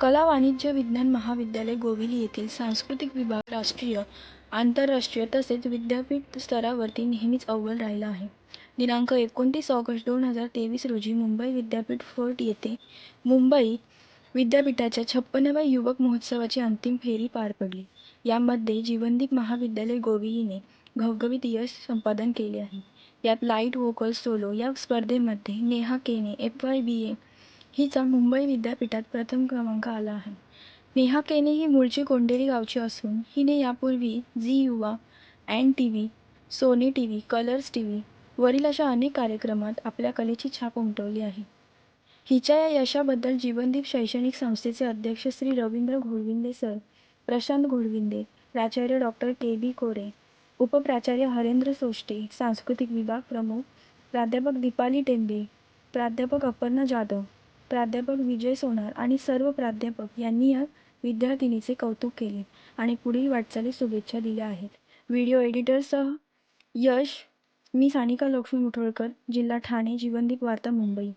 कला वाणिज्य विज्ञान महाविद्यालय गोविली येथील सांस्कृतिक विभाग राष्ट्रीय आंतरराष्ट्रीय तसेच विद्यापीठ स्तरावरती नेहमीच अव्वल राहिला आहे. दिनांक एकोणतीस ऑगस्ट दोन हजार तेवीस रोजी मुंबई विद्यापीठ फोर्ट येथे मुंबई विद्यापीठाच्या छप्पन्नव्या युवक महोत्सवाची अंतिम फेरी पार पडली. यामध्ये जीवनदीप महाविद्यालय गोविलीने घवघवीत यश संपादन केले आहे. यात लाइट व्होकल सोलो या स्पर्धेमध्ये नेहा केने एफ वाय बी ए हिचा मुंबई विद्यापीठात प्रथम क्रमांक आला आहे. नेहा केने ही मूळची कोंडेरी गावची असून हिने यापूर्वी Zee Yuva and T V Sony T V Colors T V वरील अशा अनेक कार्यक्रमात आपल्या कलेची छाप उमटवली आहे. हिच्या या यशाबद्दल जीवनदीप शैक्षणिक संस्थेचे अध्यक्ष श्री रवींद्र घोळविंदे सर प्रशांत घोडविंदे प्राचार्य डॉक्टर के बी कोरे उपप्राचार्य हरेंद्र सोष्टे सांस्कृतिक विभाग प्रमुख प्राध्यापक दीपाली टेंबे प्राध्यापक अपर्णा जाधव प्राध्यापक विजय सोनार आणि सर्व प्राध्यापक यांनी या विद्यार्थिनीचे कौतुक केले आणि पुढील वाटचालीस शुभेच्छा दिल्या आहेत. व्हिडिओ एडिटरसह यश मी सानिका लक्ष्मी मुठोळकर जिल्हा ठाणे जीवनदीप वार्ता मुंबई.